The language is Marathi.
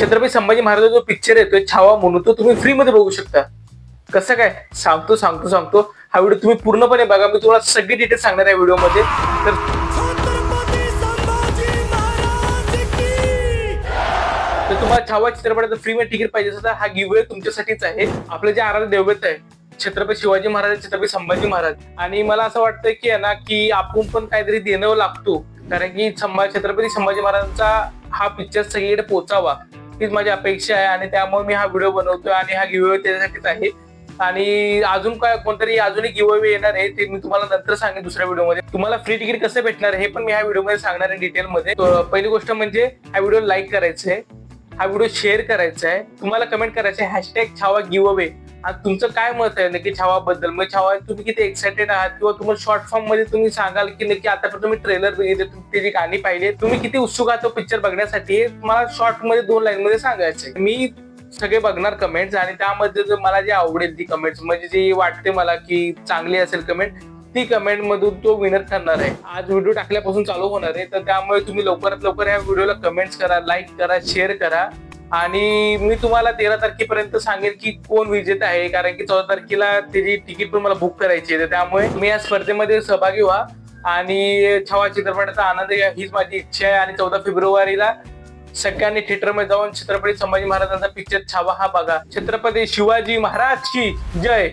छत्रपती संभाजी महाराज जो पिक्चर येतोय छावा म्हणून तो तुम्ही फ्री मध्ये बघू शकता. कसं काय? सांगतो सांगतो सांगतो. हा व्हिडिओ तुम्ही पूर्णपणे बघा. मी तुम्हाला सगळी डिटेल सांगणार आहे व्हिडिओमध्ये तर तर तुम्हाला छावा चित्रपटाचं फ्री मध्ये तिकीट पाहिजे असेल तर हा गिव्ह तुमच्यासाठीच आहे. आपलं जे आराध्य दैवत आहे छत्रपती शिवाजी महाराज छत्रपती संभाजी महाराज. आणि मला असं वाटतं की ना की आपण पण काहीतरी देणं लागतो. कारण की छत्रपती संभाजी महाराजांचा हा पिक्चर सगळीकडे पोचावा. हीच माझी अपेक्षा आहे आणि त्यामुळे मी हा व्हिडिओ बनवतोय आणि हा गिव्ह त्याच्यासाठीच आहे. आणि अजून काय कोणतरी अजून एक गिव्ह येणार आहे ते मी तुम्हाला नंतर सांगेन दुसऱ्या व्हिडिओमध्ये. तुम्हाला फ्री तिकीट कसं भेटणार आहे हे पण मी ह्या व्हिडिओमध्ये सांगणार आहे डिटेलमध्ये पहिली गोष्ट म्हणजे हा व्हिडिओ लाईक करायचा आहे हा व्हिडिओ शेअर करायचा आहे तुम्हाला कमेंट करायचं आहे हॅशटॅग छावा गिव्ह अवे तुमचं काय मत आहे? नक्की छावा बद्दल मग छावा तुम्ही किती एक्साइटेड आहात? किंवा तुम्हाला शॉर्ट फॉर्ममध्ये तुम्ही सांगाल की नक्की आतापर्यंत तुम्ही ट्रेलर बघितले त्याची गाणी पाहिली तुम्ही किती उत्सुक आहात तो पिक्चर बघण्यासाठी? मला शॉर्टमध्ये दोन लाईन मध्ये सांगायचं मी सगळे बघणार कमेंट्स आणि त्यामध्ये जर मला जे आवडेल ती कमेंट्स म्हणजे जी वाटते मला की चांगली असेल कमेंट ती कमेंट मधून तो विनर ठरणार आहे. आज व्हिडिओ टाकल्यापासून चालू होणार आहे. तर त्यामुळे तुम्ही लवकरात लवकर या व्हिडिओला कमेंट्स करा लाईक करा शेअर करा. आणि मी तुम्हाला तेरा तारखेपर्यंत सांगेन की कोण विजेता आहे कारण की चौदा तारखेला त्याची तिकीट पण मला बुक करायची आहे. तर त्यामुळे तुम्ही या स्पर्धेमध्ये सहभागी व्हा. आणि छावा चित्रपटाचा आनंद घ्या हीच माझी इच्छा आहे. आणि चौदा फेब्रुवारीला सगळ्यांनी थिएटरमध्ये जाऊन छत्रपती संभाजी महाराजांचा पिक्चर छावा हा बघा. छत्रपती शिवाजी महाराज की जय!